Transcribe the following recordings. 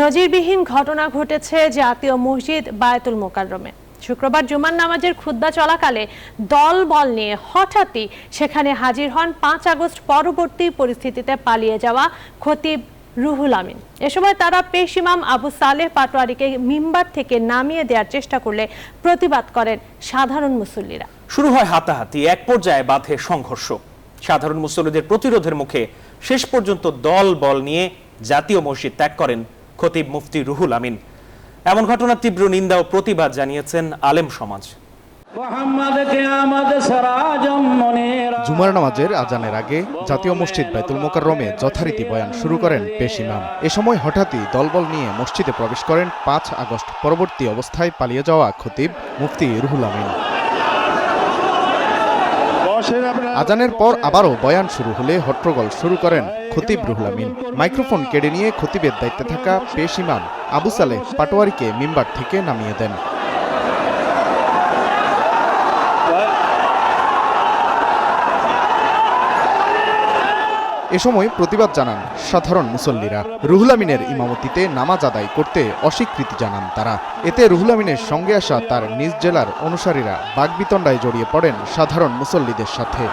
নজিরবিহীন ঘটনা ঘটেছে জাতীয় মসজিদ বায়তুল মোকাররমে। শুক্রবার জুমার নামাজের খুদ্া চলাকালে দল বল নিয়ে হঠাৎই সেখানে হাজির হন পাঁচ আগস্ট পরবর্তী পরিস্থিতিতে পালিয়ে যাওয়া খতিব রুহুল আমিন। এ সময় তারা পেশ ইমাম আবু সালেহ পাটোয়ারিকে মিম্বার থেকে নামিয়ে দেওয়ার চেষ্টা করলে প্রতিবাদ করেন সাধারণ মুসল্লিরা। শুরু হয় হাতাহাতি, এক পর্যায়ে বাধে সংঘর্ষ। সাধারণ মুসল্লিদের প্রতিরোধের মুখে শেষ পর্যন্ত দল বল নিয়ে জাতীয় মসজিদ ত্যাগ করেন খতিব মুফতি রুহুল আমিন। এমন ঘটনার তীব্র নিন্দা ও প্রতিবাদ জানিয়েছেন আলেম সমাজ। জুমার নামাজের আজানের আগে জাতীয় মসজিদ বাইতুল মোকাররমে যথারীতি বয়ান শুরু করেন পেশ ইমাম। এ সময় হঠাৎই দলবল নিয়ে মসজিদে প্রবেশ করেন পাঁচ আগস্ট। পরবর্তী অবস্থায় পালিয়ে যাওয়া খতিব মুফতি রুহুল আমিন। আজানের পর আবারও বয়ান শুরু হলে হট্টগোল শুরু করেন খতিব রুহুল আমিন। মাইক্রোফোন কেড়ে নিয়ে খতিবের দায়িত্বে থাকা পেশ ইমাম আবু সালেহ পাটোয়ারিকে মিম্বার থেকে নামিয়ে দেন। এ সময় প্রতিবাদ জানান সাধারণ মুসল্লিরা। রুহুল আমিনের ইমামতিতে নামাজ আদায় করতে অস্বীকৃতি জানান তারা। এতে রুহুল আমিনের সঙ্গে আসা তার নিজ জেলার অনুসারীরা বাগবিতণ্ডায় জড়িয়ে পড়েন সাধারণ মুসল্লিদের সাথে।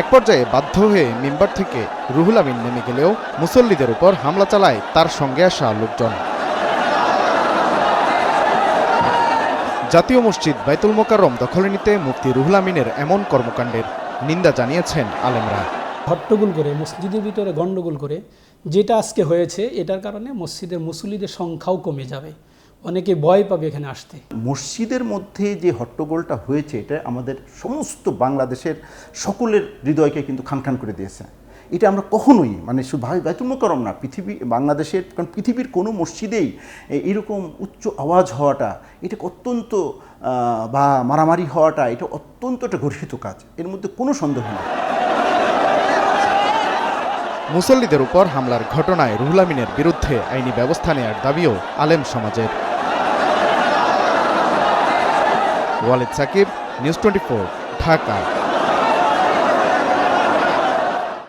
এক পর্যায়ে বাধ্য হয়ে মেম্বার থেকে রুহুল আমিন নেমে গেলেও মুসল্লিদের উপর হামলা চালায় তার সঙ্গে আসা লোকজন। জাতীয় মসজিদ বাইতুল মোকাররম দখলে নিতে মুফতি রুহুল আমিনের এমন কর্মকাণ্ডের নিন্দা জানিয়েছেন আলেমরা। হট্টগোল করে মসজিদের ভিতরে গণ্ডগোল করে যেটা আজকে হয়েছে এটার কারণে মসজিদের মুসল্লিদের সংখ্যাও কমে যাবে। অনেকে ভয় পাবে এখানে আসতে। মসজিদের মধ্যে যে হট্টগোলটা হয়েছে এটা আমাদের সমস্ত বাংলাদেশের সকলের হৃদয়কে কিন্তু খান খান করে দিয়েছে। এটা আমরা কখনোই মানে শুধু বাইতুল মোকাররম না, পৃথিবী, বাংলাদেশের, কারণ পৃথিবীর কোনো মসজিদেই এরকম উচ্চ আওয়াজ হওয়াটা, এটা অত্যন্ত বা মারামারি হওয়াটা, এটা অত্যন্ত একটা গর্হিত কাজ। এর মধ্যে কোনো সন্দেহ নেই। মুসল্লিদের উপর হামলার ঘটনায় রুহুল আমিনের বিরুদ্ধে আইনি ব্যবস্থা নেয়ার দাবিও আলেম সমাজের। Walid Sakib, news twenty Dhaka.